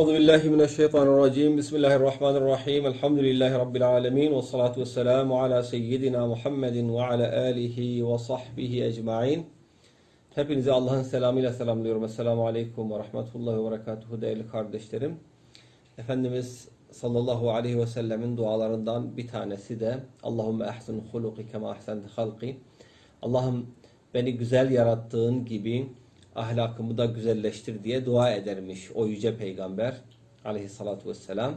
Euzu billahi mineşşeytanirracim. Bismillahirrahmanirrahim. Elhamdülillahi rabbil alamin ve salatu vesselamu ala seyyidina Muhammedin ve ala alihi ve sahbihi ecmaîn. Hepinizi Allah'ın selamıyla selamlıyorum. Esselamu aleyküm ve rahmetullahi ve berekatuhu değerli kardeşlerim. Efendimiz sallallahu aleyhi ve sellemin dualarından bir tanesi de Allahümme ehsin huluki kema ahsente halki. Allah'ım beni güzel yarattığın gibi ahlakımı da güzelleştir diye dua edermiş o yüce peygamber aleyhissalatu vesselam.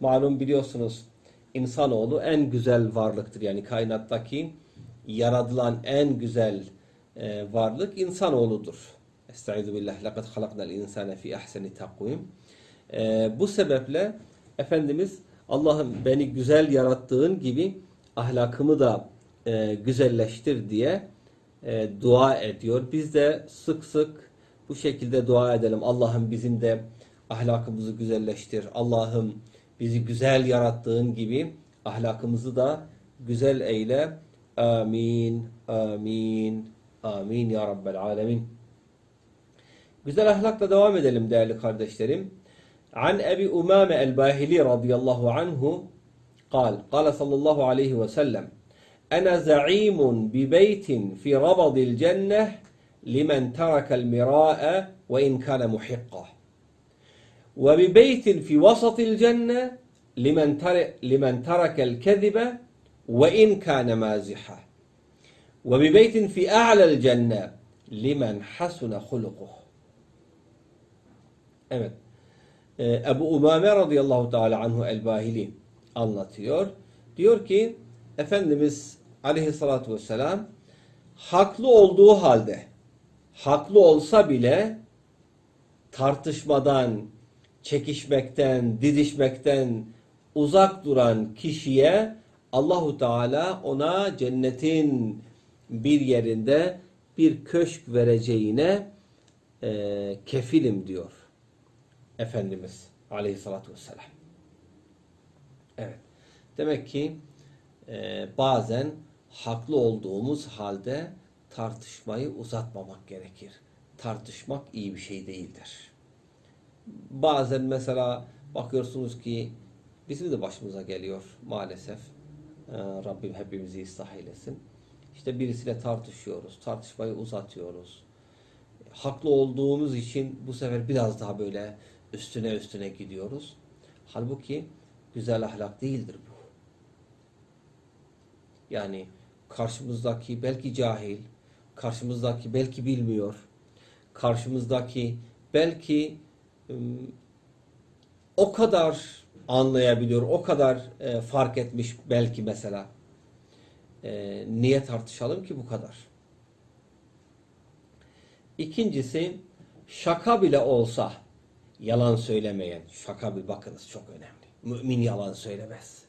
Malum biliyorsunuz insanoğlu en güzel varlıktır. Yani kainattaki yaratılan en güzel e, varlık insanoğludur. Estaizu billah. Lekad halaknal insane fi ahseni takvim. E, bu sebeple Efendimiz Allah'ım beni güzel yarattığın gibi ahlakımı da e, güzelleştir diye e, dua ediyor. Biz de sık sık bu şekilde dua edelim. Allah'ım bizim de ahlakımızı güzelleştir. Allah'ım bizi güzel yarattığın gibi ahlakımızı da güzel eyle. Amin, amin, amin ya Rabbel alemin. Güzel ahlakla devam edelim değerli kardeşlerim. An Ebi Umame el-Bahili radıyallahu anhu قال قال صلى الله عليه وسلم أنا زعيم ببيت في ربض الجنة لمن ترك المراء وإن كان محقا وببيت في وسط الجنة لمن ترك, لمن ترك الكذب وإن كان مازحا وببيت في أعلى الجنة لمن حسن خلقه Evet. Ee, Ebu Umame radıyallahu teala anhu el-Bahili anlatıyor. Diyor ki Efendimiz aleyhissalatü vesselam haklı olduğu halde haklı olsa bile tartışmadan, çekişmekten, didişmekten uzak duran kişiye Allahu Teala ona cennetin bir yerinde bir köşk vereceğine e, kefilim diyor Efendimiz Aleyhisselatü Vesselam. Evet. Demek ki e, bazen haklı olduğumuz halde tartışmayı uzatmamak gerekir. Tartışmak iyi bir şey değildir. Bazen mesela bakıyorsunuz ki bizim de başımıza geliyor maalesef. Ee, Rabbim hepimizi ıslah eylesin. İşte birisiyle tartışıyoruz. Tartışmayı uzatıyoruz. Haklı olduğumuz için bu sefer biraz daha böyle üstüne üstüne gidiyoruz. Halbuki güzel ahlak değildir bu. Yani karşımızdaki belki cahil, karşımızdaki belki bilmiyor, karşımızdaki belki o kadar anlayabiliyor, o kadar e, fark etmiş belki mesela. E, niye tartışalım ki bu kadar? İkincisi şaka bile olsa yalan söylemeyen, şaka bir bakınız çok önemli. Mümin yalan söylemez.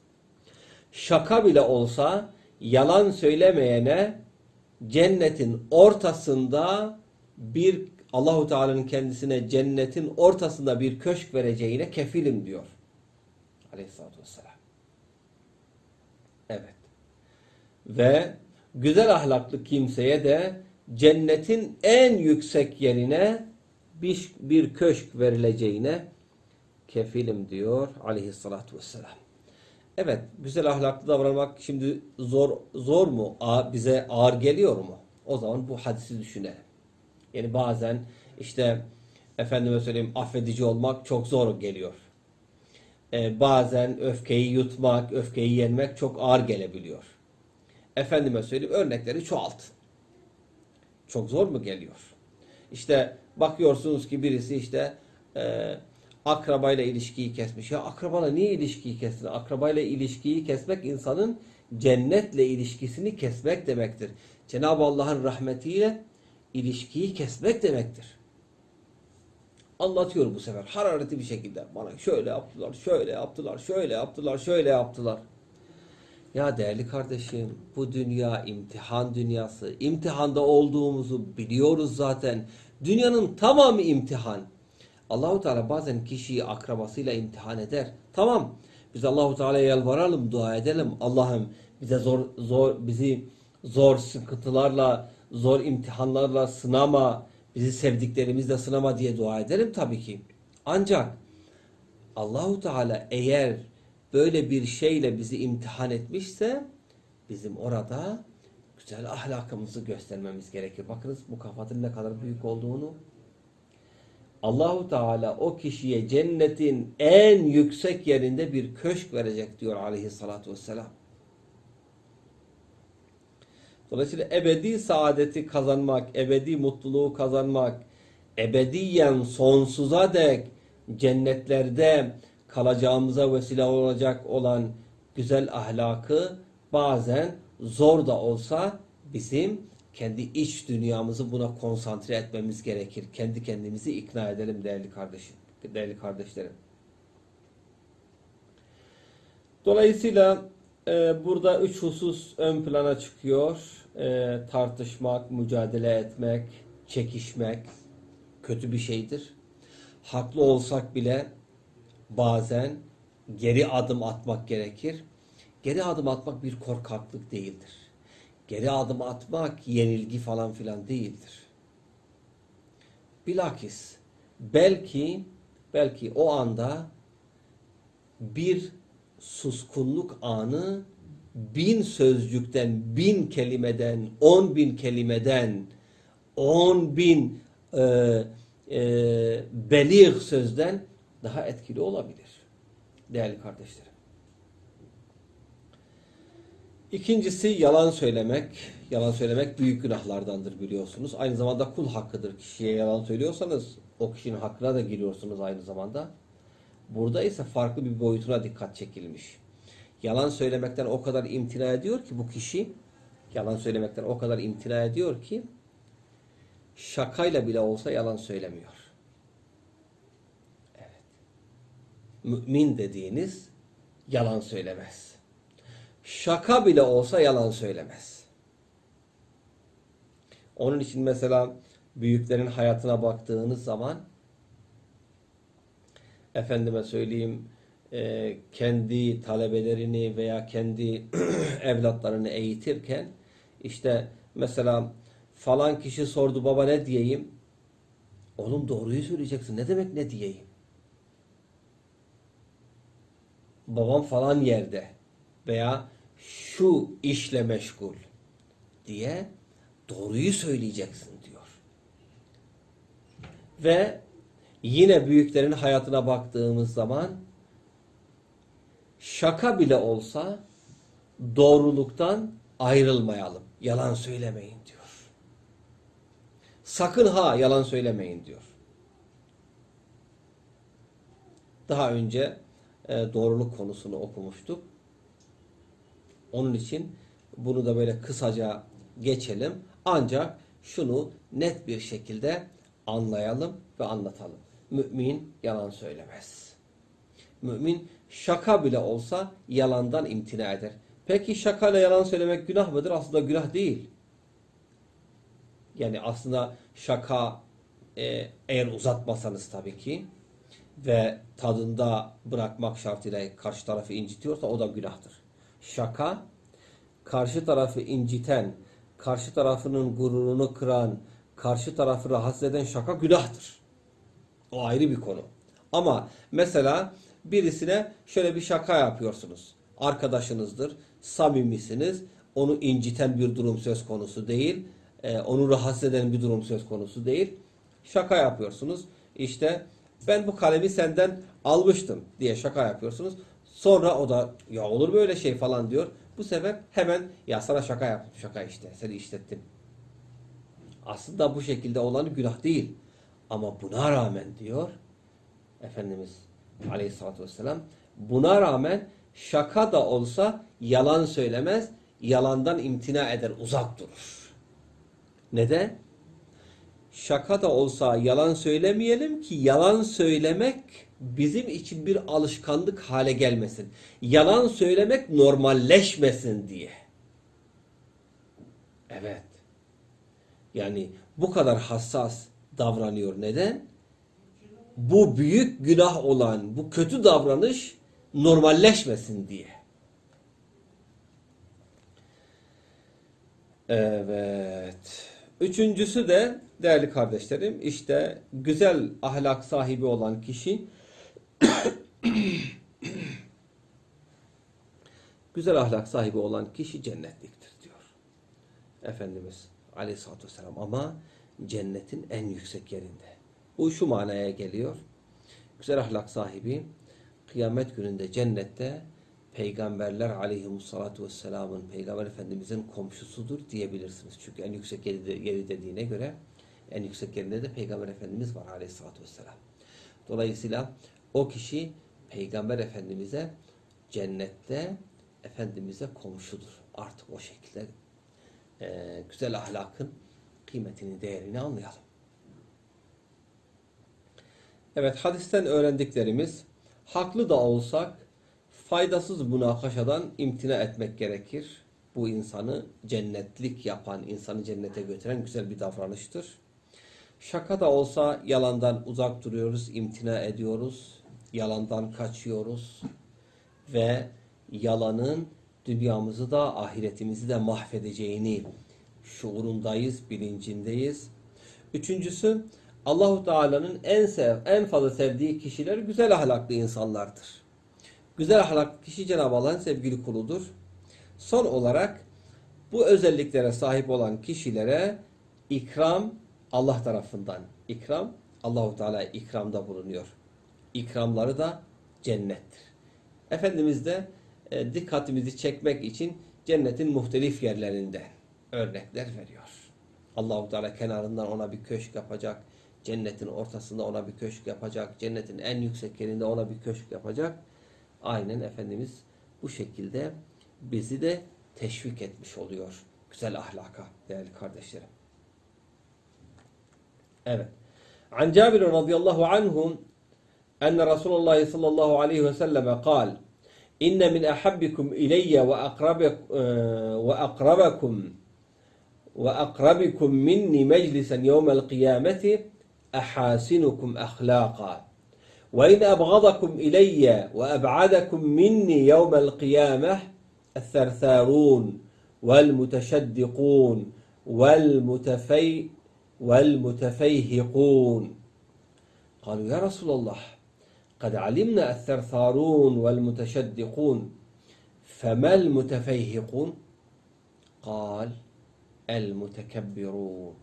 Şaka bile olsa yalan söylemeyene cennetin ortasında bir Allahu Teala'nın kendisine cennetin ortasında bir köşk vereceğine kefilim diyor. Aleyhisselatü Vesselam. Evet. Ve güzel ahlaklı kimseye de cennetin en yüksek yerine bir, bir köşk verileceğine kefilim diyor Aleyhisselatü Vesselam. Evet, güzel ahlaklı davranmak şimdi zor zor mu? A, bize ağır geliyor mu? O zaman bu hadisi düşünelim. Yani bazen işte efendime söyleyeyim affedici olmak çok zor geliyor. Ee, bazen öfkeyi yutmak, öfkeyi yenmek çok ağır gelebiliyor. Efendime söyleyeyim örnekleri çoğalt. Çok zor mu geliyor? İşte bakıyorsunuz ki birisi işte eee akrabayla ilişkiyi kesmiş. Ya akrabayla niye ilişkiyi kestin? Akrabayla ilişkiyi kesmek insanın cennetle ilişkisini kesmek demektir. Cenab-ı Allah'ın rahmetiyle ilişkiyi kesmek demektir. Anlatıyor bu sefer hararetli bir şekilde. Bana şöyle yaptılar, şöyle yaptılar, şöyle yaptılar, şöyle yaptılar. Ya değerli kardeşim bu dünya imtihan dünyası. İmtihanda olduğumuzu biliyoruz zaten. Dünyanın tamamı imtihan. Allahu Teala bazen kişiyi akrabasıyla imtihan eder. Tamam. Biz Allahu Teala'ya yalvaralım, dua edelim. Allah'ım bize zor zor bizi zor sıkıntılarla, zor imtihanlarla sınama, bizi sevdiklerimizle sınama diye dua edelim tabii ki. Ancak Allahu Teala eğer böyle bir şeyle bizi imtihan etmişse bizim orada güzel ahlakımızı göstermemiz gerekir. Bakınız mukafatın ne kadar büyük olduğunu. Allahu Teala o kişiye cennetin en yüksek yerinde bir köşk verecek diyor aleyhissalatu vesselam. Dolayısıyla ebedi saadeti kazanmak, ebedi mutluluğu kazanmak, ebediyen sonsuza dek cennetlerde kalacağımıza vesile olacak olan güzel ahlakı bazen zor da olsa bizim kendi iç dünyamızı buna konsantre etmemiz gerekir. Kendi kendimizi ikna edelim değerli kardeşim, değerli kardeşlerim. Dolayısıyla e, burada üç husus ön plana çıkıyor. E, tartışmak, mücadele etmek, çekişmek kötü bir şeydir. Haklı olsak bile bazen geri adım atmak gerekir. Geri adım atmak bir korkaklık değildir. Geri adım atmak yenilgi falan filan değildir. Bilakis belki belki o anda bir suskunluk anı bin sözcükten, bin kelimeden, on bin kelimeden, on bin e, e, belir sözden daha etkili olabilir. Değerli kardeşlerim. İkincisi yalan söylemek. Yalan söylemek büyük günahlardandır biliyorsunuz. Aynı zamanda kul hakkıdır. Kişiye yalan söylüyorsanız o kişinin hakkına da giriyorsunuz aynı zamanda. Burada ise farklı bir boyutuna dikkat çekilmiş. Yalan söylemekten o kadar imtina ediyor ki bu kişi, yalan söylemekten o kadar imtina ediyor ki şakayla bile olsa yalan söylemiyor. Evet. Mümin dediğiniz yalan söylemez. Şaka bile olsa yalan söylemez. Onun için mesela büyüklerin hayatına baktığınız zaman efendime söyleyeyim e, kendi talebelerini veya kendi evlatlarını eğitirken işte mesela falan kişi sordu baba ne diyeyim? Oğlum doğruyu söyleyeceksin. Ne demek ne diyeyim? Babam falan yerde veya şu işle meşgul diye doğruyu söyleyeceksin diyor. Ve yine büyüklerin hayatına baktığımız zaman şaka bile olsa doğruluktan ayrılmayalım. Yalan söylemeyin diyor. Sakın ha yalan söylemeyin diyor. Daha önce e, doğruluk konusunu okumuştuk. Onun için bunu da böyle kısaca geçelim. Ancak şunu net bir şekilde anlayalım ve anlatalım. Mümin yalan söylemez. Mümin şaka bile olsa yalandan imtina eder. Peki şakayla yalan söylemek günah mıdır? Aslında günah değil. Yani aslında şaka e, eğer uzatmasanız tabii ki ve tadında bırakmak şartıyla karşı tarafı incitiyorsa o da günahtır. Şaka karşı tarafı inciten, karşı tarafının gururunu kıran, karşı tarafı rahatsız eden şaka günahtır. O ayrı bir konu. Ama mesela birisine şöyle bir şaka yapıyorsunuz. Arkadaşınızdır, samimisiniz, onu inciten bir durum söz konusu değil, e, onu rahatsız eden bir durum söz konusu değil. Şaka yapıyorsunuz. İşte ben bu kalemi senden almıştım diye şaka yapıyorsunuz. Sonra o da ya olur böyle şey falan diyor. Bu sefer hemen ya sana şaka yap, şaka işte seni işlettim. Aslında bu şekilde olan günah değil. Ama buna rağmen diyor Efendimiz Aleyhisselatü Vesselam buna rağmen şaka da olsa yalan söylemez, yalandan imtina eder, uzak durur. Neden? Şaka da olsa yalan söylemeyelim ki yalan söylemek bizim için bir alışkanlık hale gelmesin. Yalan söylemek normalleşmesin diye. Evet. Yani bu kadar hassas davranıyor. Neden? Bu büyük günah olan, bu kötü davranış normalleşmesin diye. Evet. Üçüncüsü de değerli kardeşlerim işte güzel ahlak sahibi olan kişi Güzel ahlak sahibi olan kişi cennetliktir diyor. Efendimiz aleyhissalatü vesselam ama cennetin en yüksek yerinde. Bu şu manaya geliyor. Güzel ahlak sahibi kıyamet gününde cennette peygamberler aleyhimussalatu vesselamın peygamber efendimizin komşusudur diyebilirsiniz. Çünkü en yüksek yeri, de- yeri dediğine göre en yüksek yerinde de peygamber efendimiz var aleyhissalatu vesselam. Dolayısıyla o kişi peygamber efendimize cennette efendimize komşudur. Artık o şekilde e, güzel ahlakın kıymetini, değerini anlayalım. Evet, hadisten öğrendiklerimiz haklı da olsak faydasız münakaşadan imtina etmek gerekir. Bu insanı cennetlik yapan, insanı cennete götüren güzel bir davranıştır. Şaka da olsa yalandan uzak duruyoruz, imtina ediyoruz, yalandan kaçıyoruz ve yalanın dünyamızı da ahiretimizi de mahvedeceğini şuurundayız, bilincindeyiz. Üçüncüsü Allahu Teala'nın en sev, en fazla sevdiği kişiler güzel ahlaklı insanlardır. Güzel ahlaklı kişi Cenab-ı Allah'ın sevgili kuludur. Son olarak bu özelliklere sahip olan kişilere ikram Allah tarafından. İkram Allahu Teala ikramda bulunuyor. İkramları da cennettir. Efendimiz de e, dikkatimizi çekmek için cennetin muhtelif yerlerinde örnekler veriyor. Allahu Teala kenarından ona bir köşk yapacak. Cennetin ortasında ona bir köşk yapacak. Cennetin en yüksek yerinde ona bir köşk yapacak. Aynen Efendimiz bu şekilde bizi de teşvik etmiş oluyor. Güzel ahlaka değerli kardeşlerim. Evet. An Cabir radıyallahu anhum enne Resulullah sallallahu aleyhi ve selleme kal İnne min ahabbikum ileyye ve akrabek ve akrabakum ve akrabikum minni meclisen yevmel kıyameti ahasinukum ahlaka وإن أبغضكم إلي وأبعدكم مني يوم القيامة الثرثارون والمتشدقون والمتفي والمتفيهقون. قالوا يا رسول الله قد علمنا الثرثارون والمتشدقون فما المتفيهقون؟ قال المتكبرون.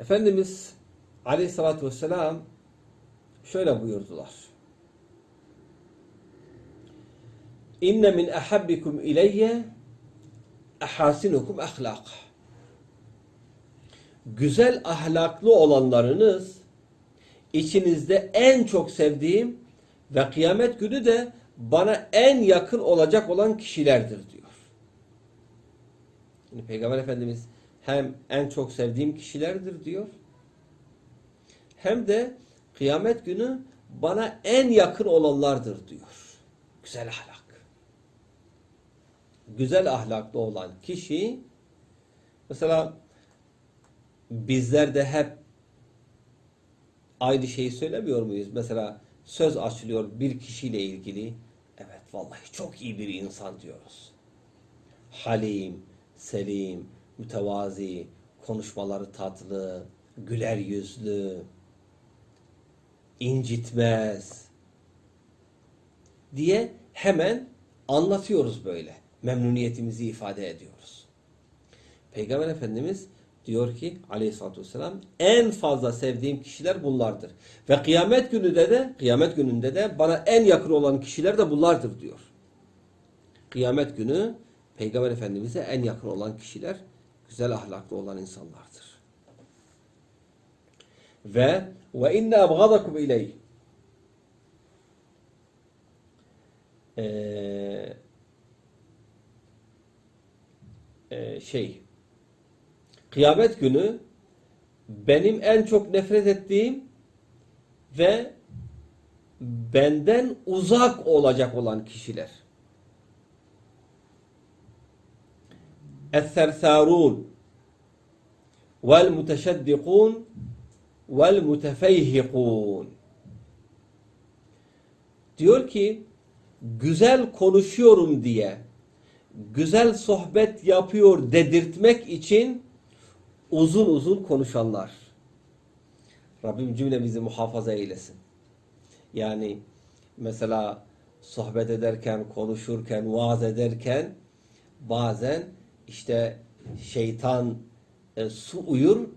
Efendimiz Aleyhissalatü vesselam şöyle buyurdular. İnne min ahabbikum ileyye ahasinukum ahlak. Güzel ahlaklı olanlarınız içinizde en çok sevdiğim ve kıyamet günü de bana en yakın olacak olan kişilerdir diyor. Yani Peygamber Efendimiz hem en çok sevdiğim kişilerdir diyor hem de kıyamet günü bana en yakın olanlardır diyor. Güzel ahlak. Güzel ahlaklı olan kişi mesela bizler de hep aynı şeyi söylemiyor muyuz? Mesela söz açılıyor bir kişiyle ilgili. Evet vallahi çok iyi bir insan diyoruz. Halim, selim, mütevazi, konuşmaları tatlı, güler yüzlü, incitmez diye hemen anlatıyoruz böyle. Memnuniyetimizi ifade ediyoruz. Peygamber Efendimiz diyor ki aleyhissalatü vesselam en fazla sevdiğim kişiler bunlardır. Ve kıyamet günü de de kıyamet gününde de bana en yakın olan kişiler de bunlardır diyor. Kıyamet günü Peygamber Efendimiz'e en yakın olan kişiler güzel ahlaklı olan insanlardır. Ve ve inne abgadakum ee, e, şey kıyamet günü benim en çok nefret ettiğim ve benden uzak olacak olan kişiler. Es-sersarun vel muteşeddikun vel. Diyor ki güzel konuşuyorum diye güzel sohbet yapıyor dedirtmek için uzun uzun konuşanlar. Rabbim cümlemizi muhafaza eylesin. Yani mesela sohbet ederken, konuşurken, vaaz ederken bazen işte şeytan e, su uyur,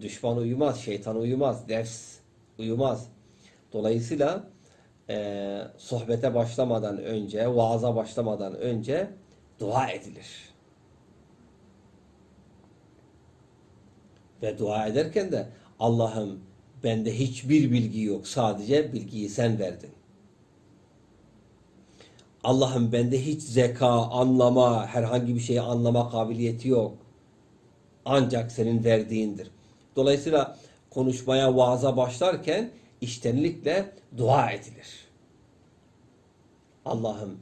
düşman uyumaz, şeytan uyumaz, nefs uyumaz. Dolayısıyla e, sohbete başlamadan önce, vaaza başlamadan önce dua edilir. Ve dua ederken de Allah'ım bende hiçbir bilgi yok. Sadece bilgiyi sen verdin. Allah'ım bende hiç zeka, anlama, herhangi bir şeyi anlama kabiliyeti yok. Ancak senin verdiğindir. Dolayısıyla konuşmaya, vaaza başlarken iştenlikle dua edilir. Allah'ım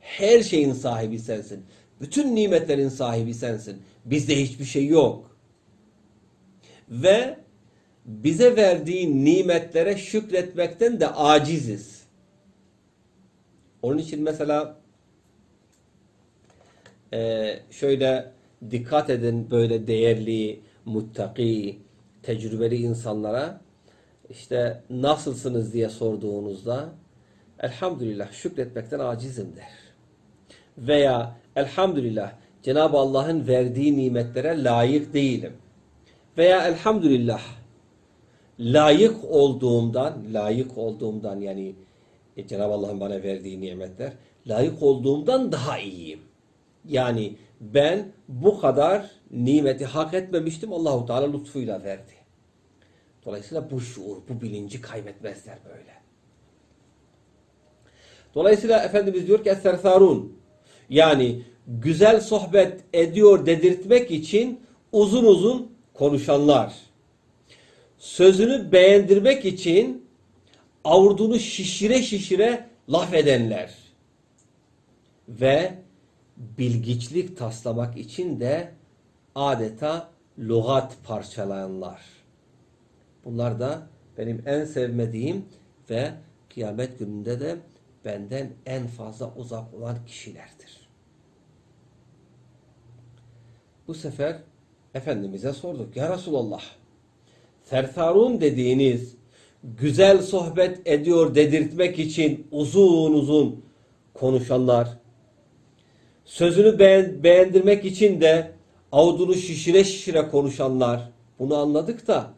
her şeyin sahibi sensin. Bütün nimetlerin sahibi sensin. Bizde hiçbir şey yok. Ve bize verdiğin nimetlere şükretmekten de aciziz. Onun için mesela şöyle dikkat edin böyle değerli, muttaki, tecrübeli insanlara işte nasılsınız diye sorduğunuzda elhamdülillah şükretmekten acizim der. Veya elhamdülillah Cenab-ı Allah'ın verdiği nimetlere layık değilim. Veya elhamdülillah layık olduğumdan, layık olduğumdan yani e, Cenab-ı Allah'ın bana verdiği nimetler, layık olduğumdan daha iyiyim. Yani ben bu kadar nimeti hak etmemiştim. Allahu Teala lütfuyla verdi. Dolayısıyla bu şuur, bu bilinci kaybetmezler böyle. Dolayısıyla Efendimiz diyor ki Es-Sersarun yani güzel sohbet ediyor dedirtmek için uzun uzun konuşanlar. Sözünü beğendirmek için avurdunu şişire şişire laf edenler. Ve bilgiçlik taslamak için de adeta lügat parçalayanlar. Bunlar da benim en sevmediğim ve kıyamet gününde de benden en fazla uzak olan kişilerdir. Bu sefer Efendimiz'e sorduk. Ya Resulallah, Sersarun dediğiniz güzel sohbet ediyor dedirtmek için uzun uzun konuşanlar, sözünü beğen, beğendirmek için de avdunu şişire şişire konuşanlar, bunu anladık da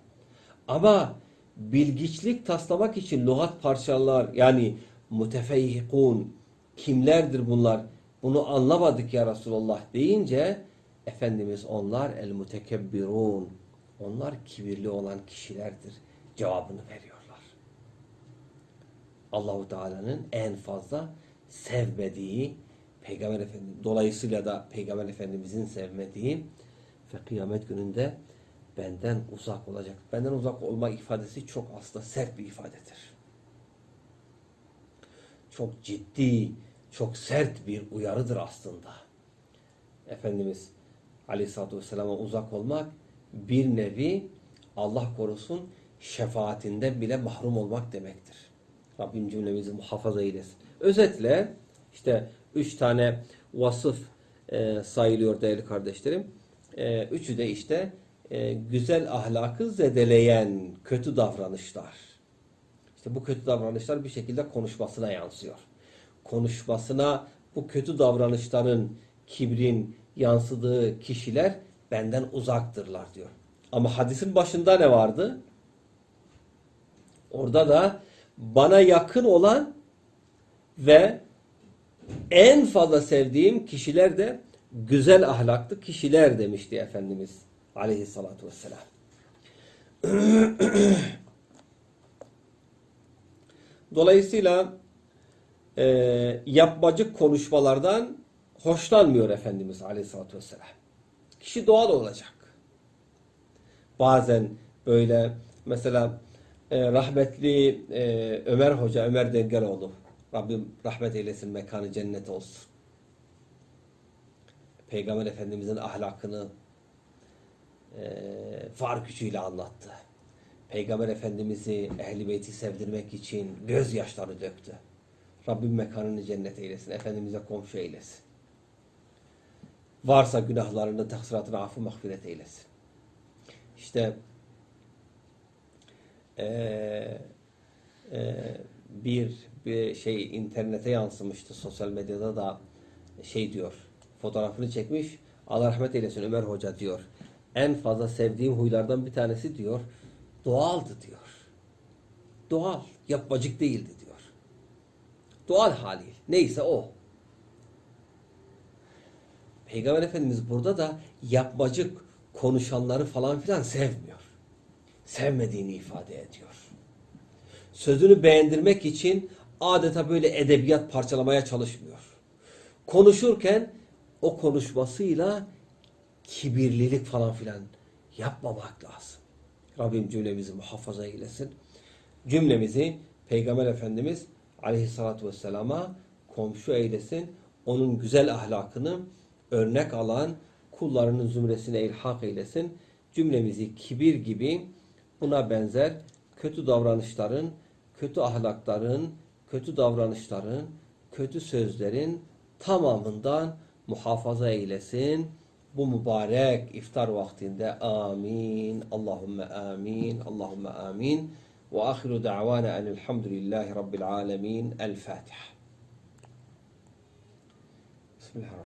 ama bilgiçlik taslamak için lügat parçalar yani mutefeyyikun kimlerdir bunlar? Bunu anlamadık ya Resulallah deyince Efendimiz onlar el mutekebbirun onlar kibirli olan kişilerdir cevabını veriyorlar. Allahu Teala'nın en fazla sevmediği Peygamber Efendimiz dolayısıyla da Peygamber Efendimizin sevmediği ve kıyamet gününde benden uzak olacak. Benden uzak olma ifadesi çok aslında sert bir ifadedir. Çok ciddi, çok sert bir uyarıdır aslında. Efendimiz Aleyhisselatü Vesselam'a uzak olmak bir nevi Allah korusun şefaatinden bile mahrum olmak demektir. Rabbim cümlemizi muhafaza eylesin. Özetle işte üç tane vasıf e, sayılıyor değerli kardeşlerim. E, üçü de işte e, güzel ahlakı zedeleyen kötü davranışlar. İşte bu kötü davranışlar bir şekilde konuşmasına yansıyor. Konuşmasına bu kötü davranışların, kibrin yansıdığı kişiler benden uzaktırlar diyor. Ama hadisin başında ne vardı? Orada da bana yakın olan ve en fazla sevdiğim kişiler de güzel ahlaklı kişiler demişti Efendimiz aleyhissalatu vesselam. Dolayısıyla e, yapmacık konuşmalardan hoşlanmıyor Efendimiz aleyhissalatu vesselam. Kişi doğal olacak. Bazen böyle mesela e, rahmetli e, Ömer Hoca, Ömer Dengeloğlu Rabbim rahmet eylesin, mekanı cennet olsun. Peygamber Efendimizin ahlakını e, far gücüyle anlattı. Peygamber Efendimiz'i Ehl-i Beyt'i sevdirmek için gözyaşları döktü. Rabbim mekanını cennet eylesin. Efendimiz'e komşu eylesin. Varsa günahlarını, taksiratını affı mağfiret eylesin. İşte e, e, bir, bir şey internete yansımıştı sosyal medyada da şey diyor fotoğrafını çekmiş Allah rahmet eylesin Ömer Hoca diyor en fazla sevdiğim huylardan bir tanesi diyor doğaldı diyor doğal yapmacık değildi diyor doğal hali neyse o Peygamber Efendimiz burada da yapmacık konuşanları falan filan sevmiyor. Sevmediğini ifade ediyor. Sözünü beğendirmek için adeta böyle edebiyat parçalamaya çalışmıyor. Konuşurken o konuşmasıyla kibirlilik falan filan yapmamak lazım. Rabbim cümlemizi muhafaza eylesin. Cümlemizi Peygamber Efendimiz aleyhissalatü vesselama komşu eylesin. Onun güzel ahlakını örnek alan kullarının zümresine ilhak eylesin. Cümlemizi kibir gibi buna benzer kötü davranışların, kötü ahlakların, kötü davranışların, kötü sözlerin tamamından muhafaza eylesin. Bu mübarek iftar vaktinde amin. Allahümme amin. Allahümme amin. Ve ahiru da'vana enelhamdülillahi rabbil alemin. El Fatiha. Bismillahirrahmanirrahim.